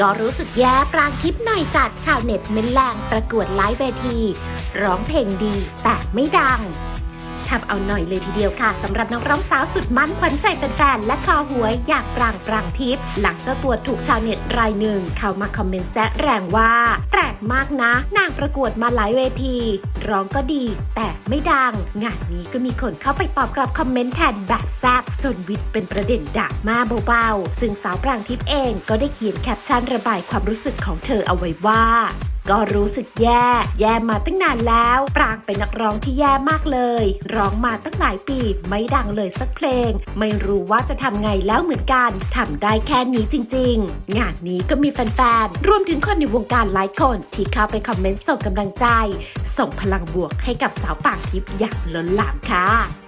ก็รู้สึกแย่ปรางทิพย์หน่อยจัดชาวเน็ตเม้นแรงประกวดไลฟ์เวที ร้องเพลงดีแต่ไม่ดัง ทำเอาหน่อยเลยทีเดียวค่ะสำหรับนักร้องสาวสุดมั่นขวัญใจแฟนๆ และคอหวยอยางปรางปรางทิพย์หลังเจ้าตัวถูกชาวเน็ตรายหนึ่ง เข้ามาคอมเมนต์แซะแรงว่า แปลกมากนะ นางประกวดมาหลายเวที ร้องก็ดี แต่ไม่ดัง งานนี้ก็มีคนเข้าไปตอบกลับคอมเมนต์แทนแบบแซบจนวิทย์เป็นประเด็นดรามาเบาๆซึ่งสาวปรางทิพย์เองก็ได้เขียนแคปชั่นระบายความรู้สึกของเธอเอาไว้ว่า ก็รู้สึกแย่ แย่มาตั้งนานแล้ว ปรางเป็นนักร้องที่แย่มากเลย ร้องมาตั้งหลายปีไม่ดังเลยสักเพลง ไม่รู้ว่าจะทำไงแล้วเหมือนกันทำได้แค่นี้จริง ๆ งานนี้ก็มีแฟนๆ รวมถึงคนในวงการหลายคนที่เข้าไปคอมเมนต์ส่งกำลังใจ ส่งพลังบวกให้กับสาวปางทิพย์อย่างล้นหลามค่ะ